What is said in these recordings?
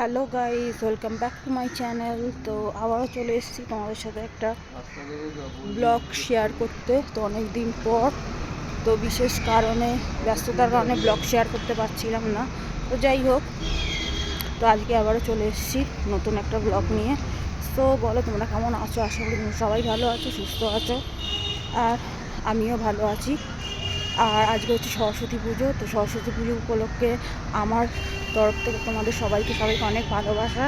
Hello guys, welcome back to my channel. তো আবারও চলে এসেছি তোমাদের সাথে একটা ব্লগ শেয়ার করতে। তো অনেক দিন পর, তো বিশেষ কারণে, ব্যস্ততার কারণে ব্লগ শেয়ার করতে পারছিলাম না। তো যাই হোক, তো আজকে আবারও চলে এসেছি নতুন একটা ব্লগ নিয়ে। তো বলো, তোমরা কেমন আছো? আশা করি সবাই ভালো আছো, সুস্থ আছো, আর আমিও ভালো আছি। আর আজকে হচ্ছে সরস্বতী পুজো। তো সরস্বতী পুজো উপলক্ষে আমার তরফ থেকে তোমাদের সবাইকে সবাইকে অনেক ভালোবাসা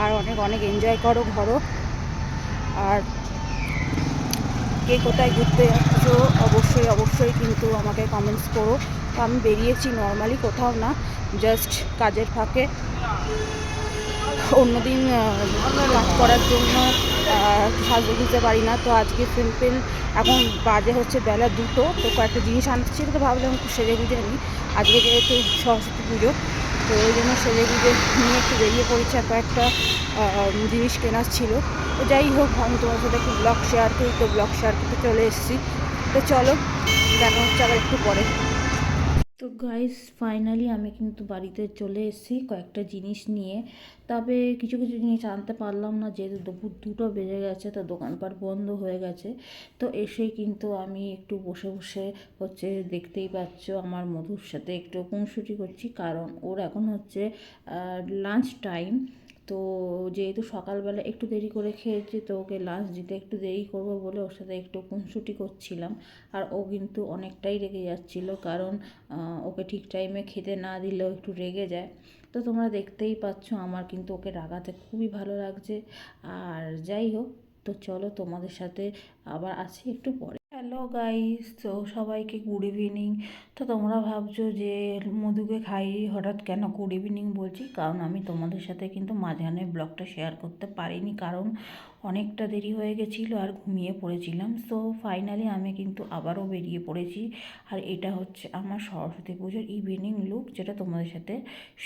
আর অনেক অনেক এনজয় করো ঘরো। আর কে কোথায় ঘুরতে যাচ্ছ, অবশ্যই অবশ্যই কিন্তু আমাকে কমেন্টস করো। তো আমি বেরিয়েছি নর্মালি কোথাও না জাস্ট কাজের ফাঁকে। অন্যদিন কাজ করার জন্য সাজতে দিতে পারি না। তো আজকে সিম্পল এখন বাজে হচ্ছে বেলা দুটো। তো কয়েকটা জিনিস আনতে ছিল তো ভাবলাম একটু সেজে গুজে নিই। আজকে যেহেতু সরস্বতী পুজো তো ওই জন্য সেজে গুজে নিয়ে একটু বেরিয়ে পড়েছে কয়েকটা জিনিস কেনার ছিল। তো যাই হোক, আমি তোমার সাথে একটু ব্লগ শেয়ার করি, তো ব্লগ শেয়ার করতে চলে এসেছি। তো চলো, দেখা হচ্ছে আবার একটু পরে। তো গাইস ফাইনালি আমি কিন্তু বাড়িতে চলে এসেছি কয়েকটা জিনিস নিয়ে। তবে কিছু কিছু জিনিস আনতে পারলাম না, যেহেতু দুপুর দুটো বেজে গেছে, তো দোকানপাট বন্ধ হয়ে গেছে। তো এসেই কিন্তু আমি একটু বসে বসে হচ্ছে দেখতেই পাচ্ছ, আমার মধুর সাথে একটু খুনসুটি করছি। কারণ ওর এখন হচ্ছে লাঞ্চ টাইম তো যেহেতু সকালবেলা একটু দেরি করে খেয়েছি, তো ওকে লাঞ্চ দিতে একটু দেরি করব বলে ওর সাথে একটু খুনসুটি করছিলাম। আর ও কিন্তু অনেকটাই রেগে যাচ্ছিল কারণ ওকে ঠিক টাইমে খেতে না দিলেও একটু রেগে যায়। তো তোমরা দেখতেই পাচ্ছ আমার কিন্তু ওকে রাগাতে খুবই ভালো লাগছে। আর যাই হোক, তো চলো তোমাদের সাথে আবার আছি একটু পরে। হ্যালো গাইস, তো সবাইকে গুড ইভিনিং তো তোমরা ভাবছ যে মধুকে খাই হঠাৎ কেন গুড ইভিনিং বলছি? কারণ আমি তোমাদের সাথে কিন্তু মাঝখানে ব্লগটা শেয়ার করতে পারিনি, কারণ অনেকটা দেরি হয়ে গেছিল আর ঘুমিয়ে পড়েছিলাম। সো ফাইনালি আমি কিন্তু আবারও বেরিয়ে পড়েছি। আর এটা হচ্ছে আমার সরস্বতী পুজোর ইভিনিং লুক যেটা তোমাদের সাথে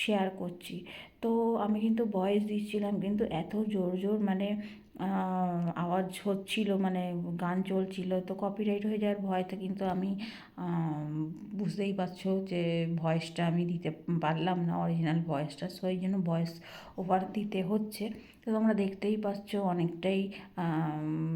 শেয়ার করছি। তো আমি কিন্তু ভয়েস দিচ্ছিলাম, কিন্তু এত জোর জোর মানে আওয়াজ হচ্ছিল মানে গান চলছিলো তো কপিরাইট হয়ে যাওয়ার ভয়তে কিন্তু আমি বুঝতেই পারছ যে ভয়েসটা আমি দিতে পারলাম না অরিজিনাল ভয়েসটা সো এই জন্য ভয়েস ওভার দিতে হচ্ছে। তো তোমরা দেখতেই পাচ্ছ অনেকটাই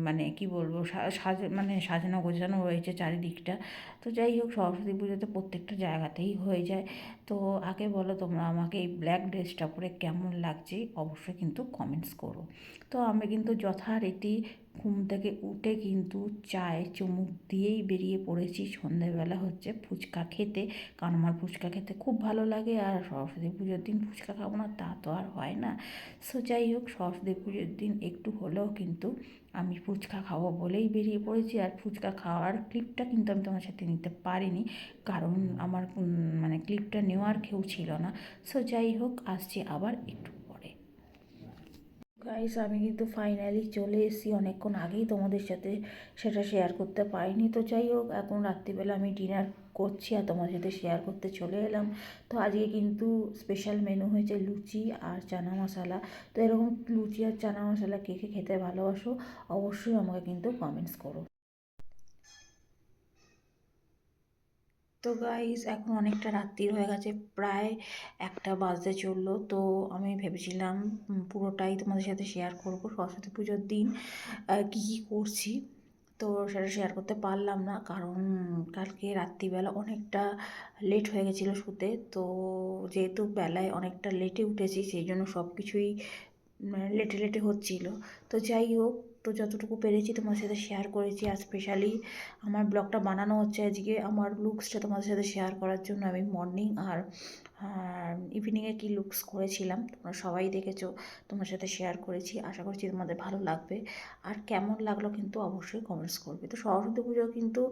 মানে কি বলব সাজ মানে সাজানো গোছানো রয়েছে চারিদিকটা। তো যাই হোক, সরস্বতী পুজোতে প্রত্যেকটা জায়গাতেই হয়ে যায়। তো আগে বলো তোমরা আমাকে এই ব্ল্যাক ড্রেসটা পরে কেমন লাগছে? অবশ্যই কিন্তু কমেন্টস করো। তো আমি কিন্তু যথারীতি ঘুম থেকে উঠে কিন্তু চায়ে চুমুক দিয়েই বেরিয়ে পড়েছি। সন্ধেবেলা হচ্ছে ফুচকা খেতে। কারণ আমার ফুচকা খেতে খুব ভালো লাগে আর সরস্বতী পুজোর দিন ফুচকা খাব না, তা তো আর হয় না। সো যাই হোক, সরস্বতী পুজোর দিন একটু হলেও কিন্তু আমি ফুচকা খাব বলেই বেরিয়ে পড়েছি। আর ফুচকা খাওয়ার ক্লিপটা কিন্তু আমি তোমার সাথে নিতে পারিনি। কারণ আমার মানে ক্লিপটা নেওয়ার কেউ ছিল না। সো যাই হোক, আসছি আবার একটু গাইস আমি কিন্তু ফাইনালি চলে এসেছি। অনেকক্ষণ আগেই তোমাদের সাথে সেটা শেয়ার করতে পারিনি। তো যাই হোক, এখন রাত্রিবেলা আমি ডিনার করছি আর তোমাদের সাথে শেয়ার করতে চলে এলাম। তো আজকে কিন্তু স্পেশাল মেনু হয়েছে লুচি আর চানা মশলা। তো এরকম লুচি আর চানা মশলা কে কে খেতে ভালোবাসো, অবশ্যই আমাকে কিন্তু কমেন্টস করো। তো গাইস এখন অনেকটা রাত্রি হয়ে গেছে, প্রায় একটা বাজতে চলল। তো আমি ভেবেছিলাম পুরোটাই তোমাদের সাথে শেয়ার করব, সরস্বতী পুজোর দিন কী কী করছি। তো সেটা শেয়ার করতে পারলাম না, কারণ কালকে রাত্রিবেলা অনেকটা লেট হয়ে গেছিল শুতে। তো যেহেতু বেলায় অনেকটা লেটে উঠেছি, সেই জন্য সব কিছুই লেটে লেটে হচ্ছিল। তো যাই হোক তো যতটুকু পেরেছি তোমার সাথে শেয়ার করেছি আর স্পেশালি আমার ব্লগটা বানানো হচ্ছে আজকে, আমার লুকসটা তোমাদের সাথে শেয়ার করার জন্য আমি মর্নিং আর ইভিনিংয়ে কি লুকস করেছিলাম তোমরা সবাই দেখেছ, তোমার সাথে শেয়ার করেছি, আশা করছি তোমাদের ভালো লাগবে। আর কেমন লাগল কিন্তু অবশ্যই কমেন্টস করবে। তো সরস্বতী পুজো কিন্তু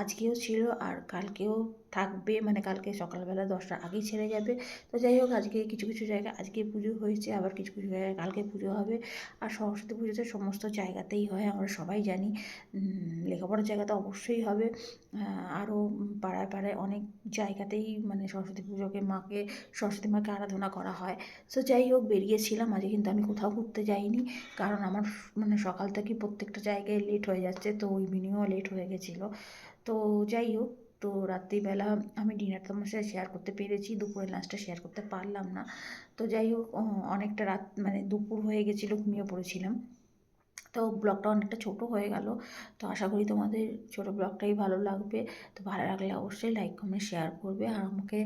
আজকেও ছিল আর কালকেও থাকবে মানে কালকে সকালবেলা দশটার আগেই ছেড়ে যাবে। তো যাই হোক, আজকে কিছু কিছু জায়গায় আজকে পুজো হয়েছে, আবার কিছু কিছু জায়গায় কালকে পুজো হবে। আর সরস্বতী পুজোতে সমস্ত জায়গাতেই হয়, আমরা সবাই জানি। লেখাপড়ার জায়গাতে অবশ্যই হবে। আরও পাড়ায় পাড়ায় অনেক জায়গাতেই মানে সরস্বতী পুজোকে মাকে, সরস্বতী মাকে আরাধনা করা হয়। সো যাই হোক, বেরিয়েছিলাম, আজকে কিন্তু আমি কোথাও ঘুরতে যাইনি। কারণ আমার মানে সকাল থেকে প্রত্যেকটা জায়গায় লেট হয়ে যাচ্ছে, তো ইভিনিংও লেট হয়ে গেছিল। তো যাই হোক তো রাত্রিবেলা আমি ডিনার তোমার সাথে শেয়ার করতে পেরেছি, দুপুরের লাঞ্চটা শেয়ার করতে পারলাম না। তো যাই হোক অনেকটা রাত মানে দুপুর হয়ে গেছিল, ঘুমিয়ে পড়েছিলাম। তো ব্লগটা অনেকটা ছোট হয়ে গেল। তো আশা করি তোমাদের ছোট ব্লগটাই ভালো লাগবে। তো ভালো লাগলে অবশ্যই লাইক কমেন্ট শেয়ার করবে আর আমাকে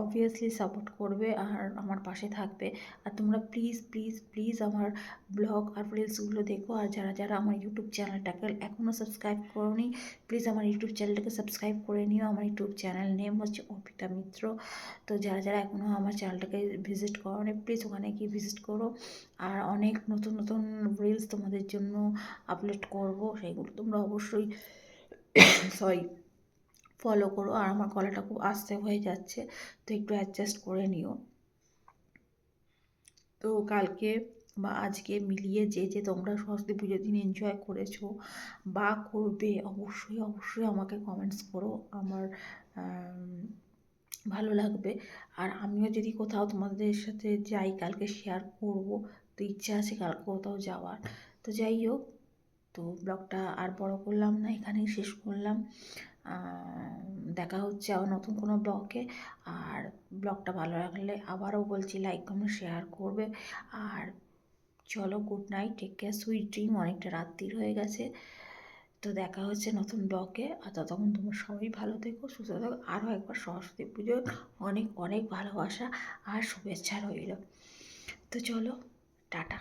অবভিয়াসলি সাপোর্ট করবে আর আমার পাশে থাকবে। আর তোমরা প্লিজ প্লিজ প্লিজ আমার ব্লগ আর রিলসগুলো দেখো। আর যারা যারা আমার ইউটিউব চ্যানেলটাকে এখনও সাবস্ক্রাইব করোনি প্লিজ আমার ইউটিউব চ্যানেলটাকে সাবস্ক্রাইব করে নিও। আমার ইউটিউব চ্যানেল নেম হচ্ছে অর্পিতা মিত্র। তো যারা যারা এখনও আমার চ্যানেলটাকে ভিজিট করোনি প্লিজ ওখানে গিয়ে ভিজিট করো। আর অনেক নতুন নতুন রিলস তোমাদের জন্য আপলোড করব, সেগুলো তোমরা অবশ্যই সরি ফলো করো। আর আমার গলাটা খুব আস্তে হয়ে যাচ্ছে, তো একটু অ্যাডজাস্ট করে নিও। তো কালকে বা আজকে মিলিয়ে যে যে তোমরা সরস্বতী পুজোর দিন এনজয় করেছ বা করবে, অবশ্যই অবশ্যই আমাকে কমেন্টস করো। আমার ভালো লাগবে। আর আমিও যদি কোথাও তোমাদের সাথে যাই, কালকে শেয়ার করব। তো ইচ্ছা আছে কালকে কোথাও যাওয়ার। তো যাই হোক, তো ব্লগটা আর বড় করলাম না, এখানেই শেষ করলাম। দেখা হচ্ছে আবার নতুন কোনো ব্লগে। আর ব্লগটা ভালো লাগলে আবারও বলছি লাইক কমেন্ট শেয়ার করবে। আর চলো good night take care sweet dream অনেকটা রাত্রির হয়ে গেছে। তো দেখা হচ্ছে নতুন ব্লগে। আর ততক্ষণ তোমরা সবাই ভালো থেকো, সুস্থ থেকো। আরও একবার সরস্বতী পুজোর অনেক অনেক ভালোবাসা আর শুভেচ্ছা রইল। তো চলো, টাটা।